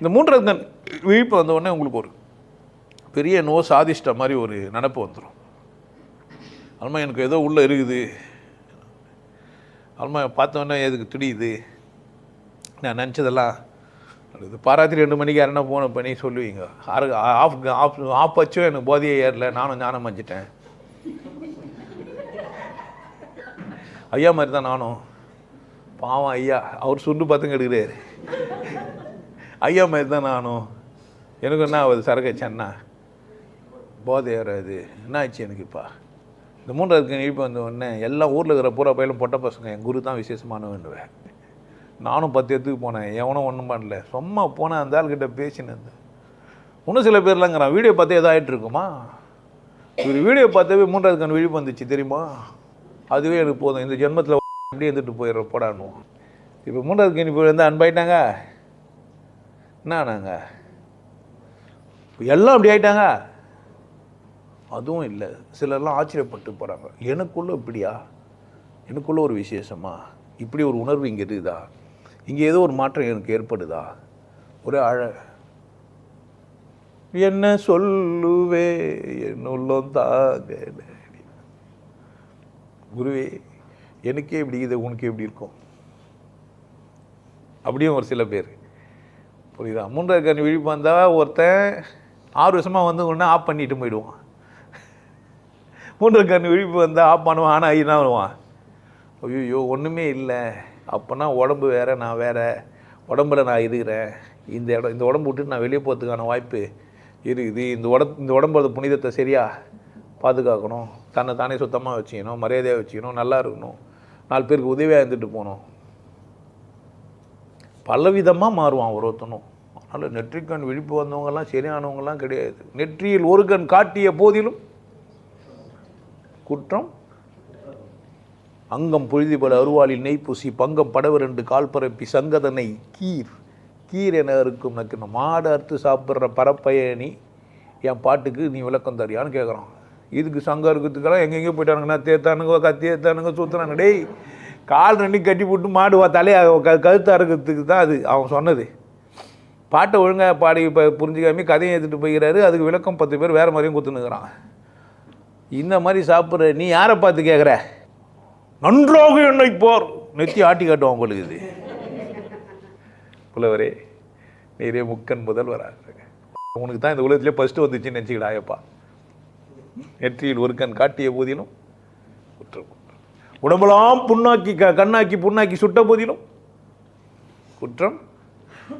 இந்த மூன்றாவது கண் விழிப்பு வந்த உடனே உங்களுக்கு ஒரு பெரிய நோ சாதிஷ்ட மாதிரி ஒரு நினப்பு வந்துடும் அதுமாதிரி எனக்கு ஏதோ உள்ளே இருக்குது. அதுமாதிரி பார்த்தோன்னே எதுக்கு துடியுது நான் நினச்சதெல்லாம் இது பாராத்திரி ரெண்டு மணிக்கு யாருன்னா ஃபோனை பண்ணி சொல்லுவீங்க. ஆறு ஆஃப் ஆஃப் ஆஃப் வச்சும் எனக்கு போதையே ஏறல. நானும் ஞானம் வச்சுட்டேன் ஐயா மாதிரி தான் நானும். பாவம் ஐயா அவர் சுண்டு பார்த்துங்க எடுக்கிறாரு ஐயா மாதிரி தான் நானும். எனக்கு என்ன ஆகுது? சரக்கு வச்சேன்னா போதை ஏறாது என்ன ஆச்சு எனக்கு இப்போ இந்த மூன்றாவது இழிப்பு வந்த உடனே எல்லா ஊரில் இருக்கிற பூரா பயிலும் பொட்ட பசங்க என் குரு தான் விசேஷமானவன்னுவேன் நானும் பத்து இடத்துக்கு போனேன். எவனும் ஒன்றும் பண்ணல. சும்மா போனேன் அந்த ஆள்கிட்ட பேசினேன். இன்னும் சில பேர்லாங்கிறான். வீடியோ பார்த்து எதோ ஆகிட்டு இருக்குமா? இவர் வீடியோ பார்த்தவே மூன்றாவது கண் விழிப்பு வந்துச்சு தெரியுமா? அதுவே எனக்கு போதும். இந்த ஜென்மத்தில் அப்படியே இருந்துட்டு போயிடுற போடானுவோம் இப்போ மூன்றாவது கண் இப்போ வந்து அன்பாயிட்டாங்க? என்னங்க எல்லாம் அப்படி ஆயிட்டாங்க. அதுவும் இல்லை. சிலர்லாம் ஆச்சரியப்பட்டு போகிறாங்க எனக்குள்ளே இப்படியா? எனக்குள்ளே ஒரு விசேஷமா? இப்படி ஒரு உணர்வு இங்கே இருக்குதா? இங்கே ஏதோ ஒரு மாற்றம் எனக்கு ஏற்படுதா? ஒரே அழ என்ன சொல்லுவே? என் உள்ளம் தாங்க குருவே எனக்கே இப்படி இது உனக்கு எப்படி இருக்கும்? அப்படியும் ஒரு சில பேர். புரியுதா? மூன்றாவது கண் விழிப்பு வந்தால் ஒருத்தன் ஆறு வருஷமாக வந்து ஒன்று ஆஃப் பண்ணிட்டு போயிடுவான். மூன்றாவது கண் விழிப்பு வந்தால் ஆஃப் பண்ணுவான் ஆனால் ஐயா வருவான் ஐயோ ஒன்றுமே இல்லை. அப்போனா உடம்பு வேறு நான் வேறு. உடம்புல நான் இருக்கிறேன். இந்த இடம் இந்த உடம்பு விட்டுட்டு நான் வெளியே போகிறதுக்கான வாய்ப்பு இருக்குது. இந்த உட இந்த உடம்போட புனிதத்தை சரியா பாதுகாக்கணும். தன்னை தானே சுத்தமாக வச்சுக்கணும் மரியாதையாக வச்சுக்கணும் நல்லா இருக்கணும். நாலு பேருக்கு உதவியாக இருந்துட்டு போகணும். பலவிதமாக மாறுவான் ஒரு ஒருத்தனும். அதனால் நெற்றிக்கண் விழிப்பு வந்தவங்கெல்லாம் சரியானவங்கெல்லாம் கிடையாது. நெற்றியில் ஒரு கண் காட்டிய போதிலும் குற்றம் அங்கம் பொழுதிபட அருவாளில் நெய் பூசி பங்கம் படவிரண்டு கால் பரப்பி சங்கதனை கீர் கீர் என இருக்கும் நக்கு இந்த மாடு அறுத்து சாப்பிட்ற பரப்பயணி என் பாட்டுக்கு நீ விளக்கம் தரியான்னு கேட்குறான் இதுக்கு சங்கம் இருக்கிறதுக்கெல்லாம் போயிட்டானுங்க. போயிட்டானுங்கன்னா தேத்தானுங்க கத்தி ஏத்தானுங்க சுற்றுறாங்க டேய் கால் ரெண்டையும் கட்டி போட்டு மாடு பார்த்தாலே க கழுத்து அறுக்கிறதுக்கு தான் அது அவன் சொன்னது. பாட்டை ஒழுங்காக பாடி இப்போ புரிஞ்சுக்காம கதையை எடுத்துகிட்டு போய்கிறாரு அதுக்கு விளக்கம் பத்து பேர் வேறு மாதிரியும் குத்துனுக்குறான் இந்த மாதிரி சாப்பிட்ற நீ யாரை பார்த்து கேட்குற நன்றாக என்னை போர். நெத்தி ஆட்டி காட்டுவான் உங்களுக்கு இது. புலவரே நீரே முக்கன் முதல்வராக உனக்கு தான் இந்த உலகத்திலே ஃபஸ்ட்டு வந்துச்சுன்னு நினச்சிக்கிடா ஐயப்பா நெற்றியில் ஒரு கண் காட்டிய போதிலும் குற்றம் உடம்பெல்லாம் புண்ணாக்கி க கண்ணாக்கி புண்ணாக்கி சுட்ட போதிலும் குற்றம்